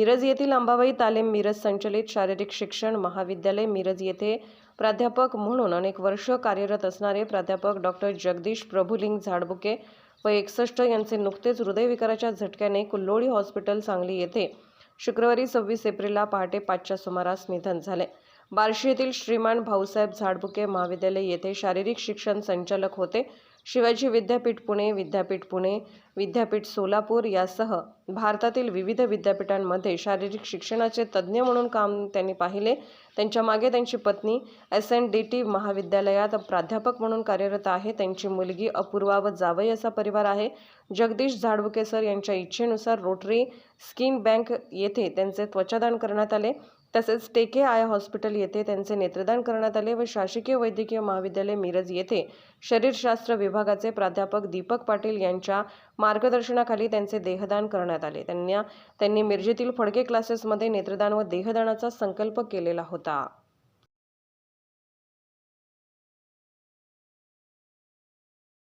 मिरज येथील अंबाबाई तालीम मिरज संचलित शारीरिक शिक्षण महाविद्यालय मिरज येथे प्राध्यापक म्हणून अनेक वर्ष कार्यरत असणारे प्राध्यापक डॉक्टर जगदीश प्रभुलिंग झाडबुके व एकसष्ट यांचे नुकतेच हृदयविकाराच्या झटक्याने कुल्लोळी हॉस्पिटल सांगली येथे शुक्रवारी सव्वीस एप्रिलला पहाटे पाचच्या सुमारास निधन झाले. बार्शी येथील श्रीमान भाऊसाहेब झाडबुके महाविद्यालय येथे शारीरिक शिक्षण संचालक होते. शिवाजी विद्यापीठ पुणे विद्यापीठ पुणे विद्यापीठ सोलापूर यासह भारतातील विविध विद्यापीठांमध्ये शारीरिक शिक्षणाचे तज्ज्ञ म्हणून काम त्यांनी पाहिले. त्यांच्या मागे त्यांची पत्नी एस एन डी टी महाविद्यालयात प्राध्यापक म्हणून कार्यरत आहे. त्यांची मुलगी अपूर्वा व जावई असा परिवार आहे. जगदीश झाडबुके सर यांच्या इच्छेनुसार रोटरी स्किन बँक येथे त्यांचे त्वचादान करण्यात आले. तसेच टेके आय हॉस्पिटल येथे त्यांचे नेत्रदान करण्यात आले व शासकीय वैद्यकीय महाविद्यालय मिरज येथे शरीरशास्त्र विभागाचे प्राध्यापक दीपक पाटील यांच्या मार्गदर्शनाखाली त्यांचे देहदान करण्यात आले. त्यांना त्यांनी मिरजेतील फडके क्लासेसमध्ये नेत्रदान व देहदानाचा संकल्प केलेला होता.